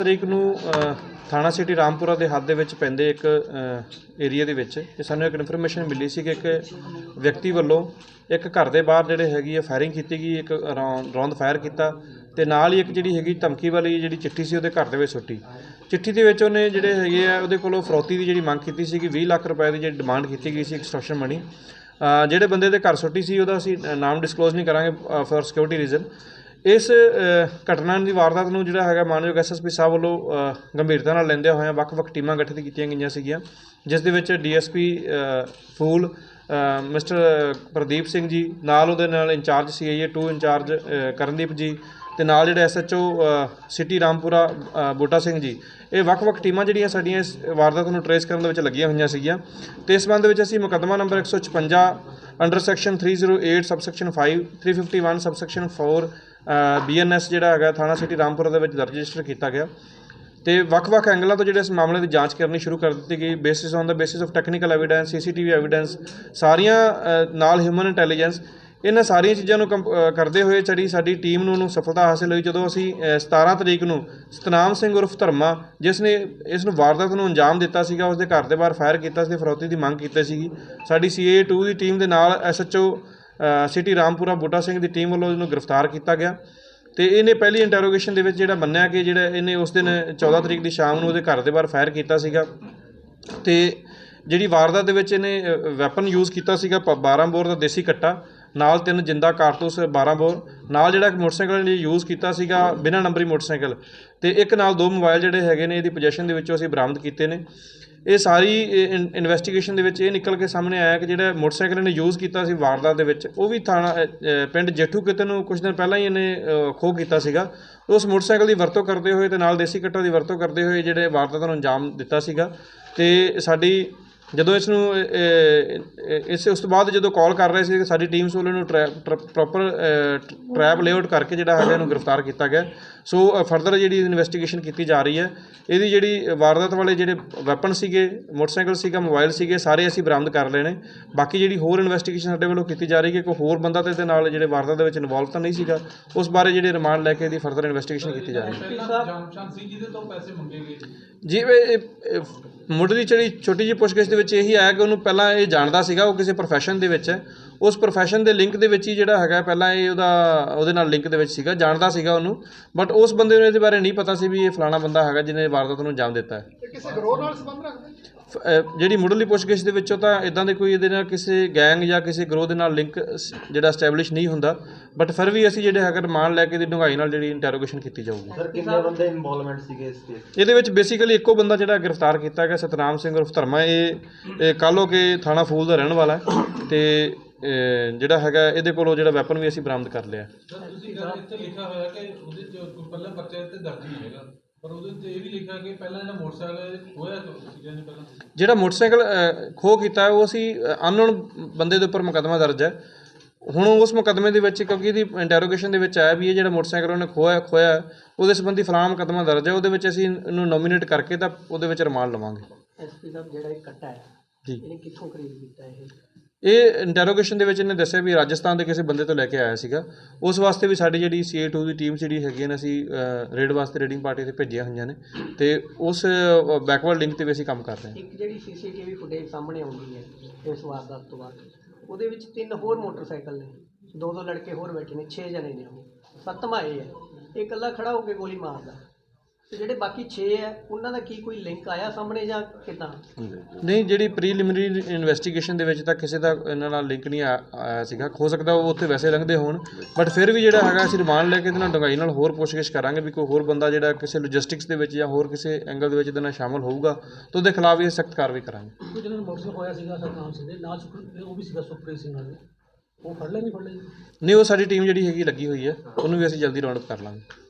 ਤਰੀਕ ਨੂੰ ਥਾਣਾ ਸਿਟੀ ਰਾਮਪੁਰਾ ਦੇ ਹੱਦ ਦੇ ਵਿੱਚ ਪੈਂਦੇ ਇੱਕ ਏਰੀਆ ਦੇ ਵਿੱਚ ਤੇ ਸਾਨੂੰ ਇੱਕ ਇਨਫੋਰਮੇਸ਼ਨ ਮਿਲੀ ਸੀ ਕਿ ਇੱਕ ਵਿਅਕਤੀ ਵੱਲੋਂ ਇੱਕ ਘਰ ਦੇ ਬਾਹਰ ਜਿਹੜੇ ਹੈਗੀ ਆ ਫਾਇਰਿੰਗ ਕੀਤੀ ਗਈ, ਇੱਕ ਰੌਂ- ਰੌਂਦ ਫਾਇਰ ਕੀਤਾ ਤੇ ਨਾਲ ਹੀ ਇੱਕ ਜਿਹੜੀ ਹੈਗੀ ਧਮਕੀ ਵਾਲੀ ਜਿਹੜੀ ਚਿੱਠੀ ਸੀ ਉਹਦੇ ਘਰ ਦੇ ਵਿੱਚ ਸੁੱਟੀ। ਚਿੱਠੀ ਦੇ ਵਿੱਚ ਉਹਨੇ ਜਿਹੜੇ ਹੈਗੇ ਆ, ਉਹਦੇ ਕੋਲੋਂ ਫਰੋਤੀ ਦੀ ਜਿਹੜੀ ਮੰਗ ਕੀਤੀ ਸੀ ਕਿ 20 ਲੱਖ ਰੁਪਏ ਦੀ ਜਿਹੜੀ ਡਿਮਾਂਡ ਕੀਤੀ ਗਈ ਸੀ ਐਕਸਟ੍ਰੈਕਸ਼ਨ ਮਨੀ ਜਿਹੜੇ ਬੰਦੇ ਦੇ ਘਰ ਸੁੱਟੀ ਸੀ, ਉਹਦਾ ਅਸੀਂ ਨਾਮ ਡਿਸਕਲੋਜ਼ ਨਹੀਂ ਕਰਾਂਗੇ ਫॉर ਸਿਕਿਉਰਿਟੀ ਰੀਜ਼ਨ ਇਸ ਘਟਨਾ ਦੀ ਵਾਰਦਾਤ ਨੂੰ ਜਿਹੜਾ ਹੈਗਾ ਮਾਨਯੋਗ ਐਸਐਸਪੀ ਸਾਹਿਬ ਵੱਲੋਂ ਗੰਭੀਰਤਾ ਨਾਲ ਲੈਂਦੇ ਹੋਏ ਵੱਖ-ਵੱਖ ਟੀਮਾਂ ਗਠਿਤ ਕੀਤੀਆਂ ਗਈਆਂ ਸੀਗੀਆਂ ਜਿਸ ਦੇ ਵਿੱਚ ਡੀਐਸਪੀ ਫੂਲ ਮਿਸਟਰ ਪ੍ਰਦੀਪ ਸਿੰਘ ਜੀ ਨਾਲ ਉਹਦੇ ਨਾਲ ਇੰਚਾਰਜ ਸੀਆਈਏ 2 ਇੰਚਾਰਜ ਕਰਨਦੀਪ ਜੀ ਤੇ ਨਾਲ ਜਿਹੜੇ ਐਸਐਚਓ ਸਿਟੀ ਰਾਮਪੁਰਾ ਅ, ਬੂਟਾ ਸਿੰਘ ਜੀ। ਇਹ ਵੱਖ-ਵੱਖ ਟੀਮਾਂ ਜਿਹੜੀਆਂ ਸਾਡੀਆਂ ਇਸ ਵਾਰਦਾਤ ਨੂੰ ਟਰੇਸ ਕਰਨ ਦੇ ਵਿੱਚ ਲੱਗੀਆਂ ਹੋਈਆਂ ਸੀਗੀਆਂ। ਤੇ ਇਸ ਸੰਬੰਧ ਵਿੱਚ ਅਸੀਂ ਮੁਕੱਦਮਾ number 156 under section 308 subsection 5 351 subsection 4 BNS ਜਿਹੜਾ ਹੈਗਾ ਥਾਣਾ ਸਿਟੀ ਰਾਮਪੁਰਾ ਦੇ ਵਿੱਚ ਰਜਿਸਟਰ ਕੀਤਾ ਗਿਆ। ਤੇ ਵੱਖ-ਵੱਖ ਐਂਗਲਾਂ ਤੋਂ ਜਿਹੜੇ ਇਸ ਮਾਮਲੇ ਦੀ ਜਾਂਚ ਕਰਨੀ ਸ਼ੁਰੂ ਕਰ ਦਿੱਤੀ ਗਈ। Basis on the basis of technical evidence CCTV evidence ਸਾਰੀਆਂ ਨਾਲ ਹਿਊਮਨ ਇੰਟੈਲੀਜੈਂਸ ਇਹਨਾਂ ਸਾਰੀਆਂ ਚੀਜ਼ਾਂ ਨੂੰ ਕੰਪ- ਕਰਦੇ ਹੋਏ ਜਿਹੜੀ ਸਾਡੀ ਟੀਮ ਨੂੰ ਨੂੰ ਸਫਲਤਾ ਹਾਸਲ ਹੋਈ। ਜਦੋਂ ਅਸੀਂ ਅ, 17 ਤਰੀਕ ਨੂੰ ਸਤਨਾਮ ਸਿੰਘ ਉਰਫ ਧਰਮਾ ਜਿਸ ਨੇ ਇਸ ਨੂੰ ਵਾਰਦਾਤ ਨੂੰ ਅੰਜਾਮ ਦਿੱਤਾ ਸੀਗਾ ਉਸ ਦੇ ਘਰ ਦੇ ਬਾਹਰ ਫਾਇਰ ਕੀਤਾ ਸੀ ਤੇ ਫਰੌਤੀ ਦੀ ਮੰਗ ਕੀਤੀ ਸੀਗੀ। ਸਾਡੀ ਸੀਏ 2 ਦੀ ਟੀਮ ਦੇ ਨਾਲ ਐਸਐਚਓ ਸਿਟੀ ਰਾਮਪੁਰਾ ਬੂਟਾ ਸਿੰਘ ਦੀ ਟੀਮ ਵੱਲੋਂ ਇਹਨੂੰ ਗ੍ਰਿਫਤਾਰ ਕੀਤਾ ਗਿਆ ਤੇ ਇਹਨੇ ਪਹਿਲੀ ਇੰਟਰੋਗੇਸ਼ਨ ਦੇ ਵਿੱਚ ਜਿਹੜਾ ਮੰਨਿਆ ਕਿ ਜਿਹੜਾ ਇਹਨੇ ਉਸ ਦਿਨ 14 ਤਰੀਕ ਦੀ ਸ਼ਾਮ ਨੂੰ ਉਹਦੇ ਘਰ ਦੇ ਬਾਹਰ ਫਾਇਰ ਕੀਤਾ ਸੀਗਾ ਤੇ ਜਿਹੜੀ ਵਾਰਦਾਤ ਦੇ ਵਿੱਚ ਇਹਨੇ ਵੈਪਨ ਯੂਜ਼ ਕੀਤਾ ਸੀਗਾ, ਪ- 12 ਬੋਰ ਦਾ ਦੇਸੀ ਕੱਟਾ, ਨਾਲ ਤਿੰਨ ਜਿੰਦਾ ਕਾਰਤੂਸ 12 ਬੋਰ, ਨਾਲ ਜਿਹੜਾ ਮੋਟਰਸਾਈਕਲ ਨੇ ਯੂਜ਼ ਕੀਤਾ ਸੀਗਾ ਬਿਨਾਂ ਨੰਬਰੀ ਮੋਟਰਸਾਈਕਲ ਤੇ ਇੱਕ ਨਾਲ ਦੋ ਮੋਬਾਈਲ ਜਿਹੜੇ ਹੈਗੇ ਨੇ, ਇਹਦੀ ਪੋਜੀਸ਼ਨ ਦੇ ਵਿੱਚੋਂ ਅਸੀਂ ਬਰਾਮਦ ਕੀਤੇ ਨੇ। ਇਹ ਸਾਰੀ ਇਨਵੈਸਟੀਗੇਸ਼ਨ ਦੇ ਵਿੱਚ ਇਹ ਨਿਕਲ ਕੇ ਸਾਹਮਣੇ ਆਇਆ ਕਿ ਜਿਹੜਾ ਮੋਟਰਸਾਈਕਲ ਇਹਨੇ ਯੂਜ਼ ਕੀਤਾ ਸੀ ਵਾਰਦਾਤ ਦੇ ਵਿੱਚ, ਉਹ ਵੀ ਥਾਣਾ ਪਿੰਡ ਜੇਠੂ ਕਿਤੇ ਨੂੰ ਕੁਝ ਦਿਨ ਪਹਿਲਾਂ ਹੀ ਇਹਨੇ ਖੋਹ ਕੀਤਾ ਸੀਗਾ। ਉਸ ਮੋਟਰਸਾਈਕਲ ਦੀ ਵਰਤੋਂ ਕਰਦੇ ਹੋਏ ਤੇ ਨਾਲ ਦੇਸੀ ਕੱਟਾ ਦੀ ਵਰਤੋਂ ਕਰਦੇ ਹੋਏ ਜਿਹੜੇ ਵਾਰਦਾਤ ਨੂੰ ਅੰਜਾਮ ਦਿੱਤਾ ਸੀਗਾ ਤੇ ਸਾਡੀ ਜਦੋਂ ਇਸ ਨੂੰ ਇਸ ਉਸ ਤੋਂ ਬਾਅਦ ਜਦੋਂ ਕਾਲ ਕਰ ਰਹੇ ਸੀ ਸਾਡੀ ਟੀਮ ਵੱਲੋਂ ਇਹਨੂੰ ਪ੍ਰੋਪਰ ਟਰੈਪ ਲੇਆਊਟ ਕਰਕੇ ਜਿਹੜਾ ਹੈਗਾ ਇਹਨੂੰ ਗ੍ਰਿਫਤਾਰ ਕੀਤਾ ਗਿਆ। ਸੋ ਫਰਦਰ ਜਿਹੜੀ ਇਨਵੈਸਟੀਗੇਸ਼ਨ ਕੀਤੀ ਜਾ ਰਹੀ ਹੈ ਇਹਦੀ ਜਿਹੜੀ ਵਾਰਦਾਤ ਵਾਲੇ ਜਿਹੜੇ ਵੈਪਨ ਸੀਗੇ ਮੋਟਰਸਾਈਕਲ ਸੀਗਾ ਮੋਬਾਈਲ ਸੀਗੇ ਸਾਰੇ ਅਸੀਂ ਬਰਾਮਦ ਕਰ ਲਏ ਨੇ। ਬਾਕੀ ਜਿਹੜੀ ਹੋਰ ਇਨਵੈਸਟੀਗੇਸ਼ਨ ਸਾਡੇ ਵੱਲੋਂ ਕੀਤੀ ਜਾ ਰਹੀ ਹੈ ਕਿ ਕੋਈ ਹੋਰ ਬੰਦਾ ਤੇ ਇਹਦੇ ਨਾਲ ਜਿਹੜੇ ਵਾਰਦਾਤ ਦੇ ਵਿੱਚ ਇਨਵੋਲਵ ਤਾਂ ਨਹੀਂ ਸੀਗਾ ਉਸ ਬਾਰੇ ਜਿਹੜੇ ਰਿਮਾਂਡ ਲੈ ਕੇ ਇਹਦੀ ਫਰਦਰ ਇਨਵੈਸਟੀਗੇਸ਼ਨ ਕੀਤੀ ਜਾ ਰਹੀ ਹੈ। ਜੀ ਇਹ- ਇਹ- ਇਹ ਮੁੱਢ ਦੀ ਜਿਹੜੀ ਛੋਟੀ ਜਿਹੀ ਪੁੱਛਗਿੱਛ ਦੇ ਵਿੱਚ ਇਹੀ ਆਇਆ ਕਿ ਉਹਨੂੰ ਪਹਿਲਾਂ ਇਹ ਜਾਣਦਾ ਸੀਗਾ, ਉਹ ਕਿਸੇ ਪ੍ਰੋਫੈਸ਼ਨ ਦੇ ਵਿੱਚ ਹੈ। ਉਸ ਪ੍ਰੋਫੈਸ਼ਨ ਦੇ ਲਿੰਕ ਦੇ ਵਿੱਚ ਹੀ ਜਿਹੜਾ ਹੈਗਾ, ਪਹਿਲਾਂ ਇਹ ਉਹਦਾ, ਉਹਦੇ ਨਾਲ ਲਿੰਕ ਦੇ ਵਿੱਚ ਸੀਗਾ, ਜਾਣਦਾ ਸੀਗਾ ਉਹਨੂੰ। ਬਟ ਉਸ ਬੰਦੇ ਨੂੰ ਇਹਦੇ ਬਾਰੇ ਨਹੀਂ ਪਤਾ ਸੀ ਵੀ ਇਹ ਫਲਾਣਾ ਬੰਦਾ ਹੈਗਾ ਜਿਹਨੇ ਵਾਰਦਾਤ ਨੂੰ ਅੰਜਾਮ ਦਿੱਤਾ ਹੈ। ਕਿਸੇ ਗਰੋਹ ਨਾਲ ਸੰਬੰਧ ਰੱਖਦੇ ਫ- ਅਹ ਜਿਹੜੀ ਮੁੱਢਲੀ ਪੁੱਛਗਿੱਛ ਦੇ ਵਿੱਚੋਂ ਤਾਂ ਇਦਾਂ ਦੇ ਕੋਈ ਇਹਦੇ ਨਾਲ ਕਿਸੇ ਗੈਂਗ ਜਾਂ ਕਿਸੇ ਗਰੋਹ ਦੇ ਨਾਲ ਲਿੰਕ ਜਿਹੜਾ ਐਸਟੈਬਲਿਸ਼ ਨਹੀਂ ਹੁੰਦਾ। ਬਟ ਫਿਰ ਵੀ ਅਸੀਂ ਜਿਹੜੇ ਹੈਗਾ ਰਿਮਾਂਡ ਲੈ ਕੇ ਦੀ ਡੂੰਘਾਈ ਨਾਲ ਜਿਹੜੀ ਇੰਟਰੋਗੇਸ਼ਨ ਕੀਤੀ ਜਾਊਗੀ। ਸਰ ਕਿੰਨੇ ਬੰਦੇ ਇਨਵੋਲਵਮੈਂਟ ਸੀਗੇ ਇਸ ਕੇਸ ਇਹਦੇ ਵਿੱਚ ਬੇਸਿਕਲੀ ਇੱਕੋ ਬੰਦਾ ਜਿਹੜਾ ਗ੍ਰਿਫਤਾਰ ਕੀਤਾ ਗਿਆ ਸਤਨਾਮ ਸਿੰਘ ਉਰਫ ਧਰਮਾ। ਇਹ ਇਹ ਕੱਲ੍ਹ ਕੇ ਥਾਣਾ ਫੂਲ ਦਾ ਰਹਿਣ ਵਾਲਾ ਤੇ ਜਿਹੜਾ ਹੈਗਾ ਇਹਦੇ ਕੋਲੋਂ ਜਿਹੜਾ ਵੈਪਨ ਵੀ ਅਸੀਂ ਬਰਾਮਦ ਕਰ ਲਿਆ। ਸਰ ਤੁਸੀਂ ਇੱਥੇ ਲਿਖਿਆ ਹੋਇਆ ਕਿ ਉਹਦੇ ਚ ਕੋਈ ਪਹਿਲਾਂ ਪਰਚਾ ਤੇ ਦਰਜ ਨਹੀਂ ਹੈਗਾ। ਪਰ ਉਹਦੇ ਤੇ ਇਹ ਵੀ ਲਿਖਿਆ ਕਿ ਪਹਿਲਾਂ ਜਿਹੜਾ ਮੋਟਰਸਾਈਕਲ ਹੋਇਆ ਸੀਗਾ ਜੀ ਪਹਿਲਾਂ ਜਿਹੜਾ ਮੋਟਰਸਾਈਕਲ ਅਹ, ਖੋਹ ਕੀਤਾ ਹੈ, ਉਹ ਅਸੀਂ ਅਨਨੋਨ ਬੰਦੇ ਦੇ ਉੱਪਰ ਮੁਕੱਦਮਾ ਦਰਜ ਹੈ। ਹੁਣ ਉਸ ਮੁਕੱਦਮੇ ਦੇ ਵਿੱਚ ਕਿਉਂਕਿ ਇਹਦੀ ਇੰਟਰੋਗੇਸ਼ਨ ਦੇ ਵਿੱਚ ਆਇਆ ਵੀ ਇਹ ਜਿਹੜਾ ਮੋਟਰਸਾਈਕਲ ਉਹਨੇ ਖੋਇਆ ਖੋਇਆ ਹੈ, ਉਹਦੇ ਸੰਬੰਧੀ ਫਲਾਣਾ ਮੁਕੱਦਮਾ ਦਰਜ ਹੈ। ਉਹਦੇ ਵਿੱਚ ਅਸੀਂ ਇਹਨੂੰ ਨੋਮੀਨੇਟ ਕਰਕੇ ਤਾਂ ਉਹਦੇ ਵਿੱਚ ਰਿਮਾਂਡ ਲਵਾਂਗੇ। ਐਸਪੀ ਸਾਹਿਬ ਜਿਹੜਾ ਇਹ ਕੱਟਾ ਹੈ ਜੀ। ਇਹਨੇ ਕਿੱਥੋਂ ਖਰੀਦ ਕੀਤਾ ਇਹ? ਇਹ ਇੰਟਰੋਗੇਸ਼ਨ ਦੇ ਵਿੱਚ ਇਹਨੇ ਦੱਸਿਆ ਵੀ ਰਾਜਸਥਾਨ ਦੇ ਕਿਸੇ ਬੰਦੇ ਤੋਂ ਲੈ ਕੇ ਆਇਆ ਸੀਗਾ। ਉਸ ਵਾਸਤੇ ਵੀ ਸਾਡੀ ਜਿਹੜੀ CA2 ਦੀ ਟੀਮ ਜਿਹੜੀ ਹੈਗੀ ਨੇ ਅਸੀਂ ਰੇਡ ਵਾਸਤੇ ਰੇਡਿੰਗ ਪਾਰਟੀ ਤੇ ਭੇਜੀਆਂ ਹੋਈਆਂ ਨੇ। ਤੇ ਉਸ ਬੈਕਵਰਡ ਲਿੰਕ ਤੇ ਵੀ ਅਸੀਂ ਕੰਮ ਕਰ ਰਹੇ ਹਾਂ। ਇੱਕ ਜਿਹੜੀ ਸੀਸੀਟੀਵੀ ਫੁਟੇਜ ਸਾਹਮਣੇ ਆਉਂਦੀ ਹੈ, ਇਸ ਵਾਰਦਾਤ ਤੋਂ ਬਾਅਦ, ਉਹਦੇ ਵਿੱਚ ਤਿੰਨ ਹੋਰ ਮੋਟਰਸਾਈਕਲ ਨੇ। ਦੋ ਦੋ ਲੜਕੇ ਹੋਰ ਬੈਠੇ ਨੇ 6 ਜਣੇ ਨੇ ਉਹ। ਸੱਤਵਾਂ ਇਹ ਹੈ। ਇਹ ਇਕੱਲਾ ਖੜਾ ਹੋ ਕੇ ਗੋਲੀ ਮਾਰਦਾ। ਤੇ ਜਿਹੜੇ ਬਾਕੀ 6 ਹੈ ਉਹਨਾਂ ਦਾ ਕੀ ਕੋਈ ਲਿੰਕ ਆਇਆ ਸਾਹਮਣੇ ਜਾਂ ਕਿਦਾਂ? ਨਹੀਂ ਜਿਹੜੀ ਪ੍ਰੀਲਿਮਿਨਰੀ ਇਨਵੈਸਟੀਗੇਸ਼ਨ ਦੇ ਵਿੱਚ ਤਾਂ ਕਿਸੇ ਦਾ ਇਹਨਾਂ ਨਾਲ ਲਿੰਕ ਨਹੀਂ ਆ- ਆਇਆ ਸੀਗਾ। ਹੋ ਸਕਦਾ ਉਹ ਉੱਥੇ ਵੈਸੇ ਲੰਘਦੇ ਹੋਣ ਬਟ ਫਿਰ ਵੀ ਜਿਹੜਾ ਹੈਗਾ ਅਸੀਂ ਰਿਮਾਂਡ ਲੈ ਕੇ ਇਹਦੇ ਨਾਲ ਡੂੰਘਾਈ ਨਾਲ ਹੋਰ ਪੁੱਛਗਿੱਛ ਕਰਾਂਗੇ ਵੀ ਕੋਈ ਹੋਰ ਬੰਦਾ ਜਿਹੜਾ ਕਿਸੇ ਲੌਜਿਸਟਿਕਸ ਦੇ ਵਿੱਚ ਜਾਂ ਹੋਰ ਕਿਸੇ ਐਂਗਲ ਦੇ ਵਿੱਚ ਇਹਦੇ ਨਾਲ ਸ਼ਾਮਲ ਹੋਊਗਾ ਤਾਂ ਉਹਦੇ ਖਿਲਾਫ ਵੀ ਸਖਤ ਕਾਰਵਾਈ ਕਰਾਂਗੇ। ਕੋਈ ਜਿਹਨਾਂ ਨੂੰ ਮੋਟਰਸਾਈਕਲ ਹੋਇਆ ਸੀਗਾ ਸਤਨਾਮ ਸਿੰਘ ਦੇ ਨਾਲ ਉਹ ਵੀ ਸੀਗਾ ਸੁਪਰੀਤ ਸਿੰਘ ਨਾਲ। ਉਹ ਫੜ ਲੈ ਨਹੀਂ ਫੜ ਲੈ ਨਹੀਂ ਉਹ ਸਾਡੀ ਟੀਮ ਜਿਹੜੀ ਹੈਗੀ ਲੱਗੀ ਹੋਈ ਹੈ ਉਹਨੂੰ ਵੀ ਅਸੀਂ ਜਲਦੀ ਰਾਉਂਡ ਅਪ ਕਰ ਲਾਂਗੇ।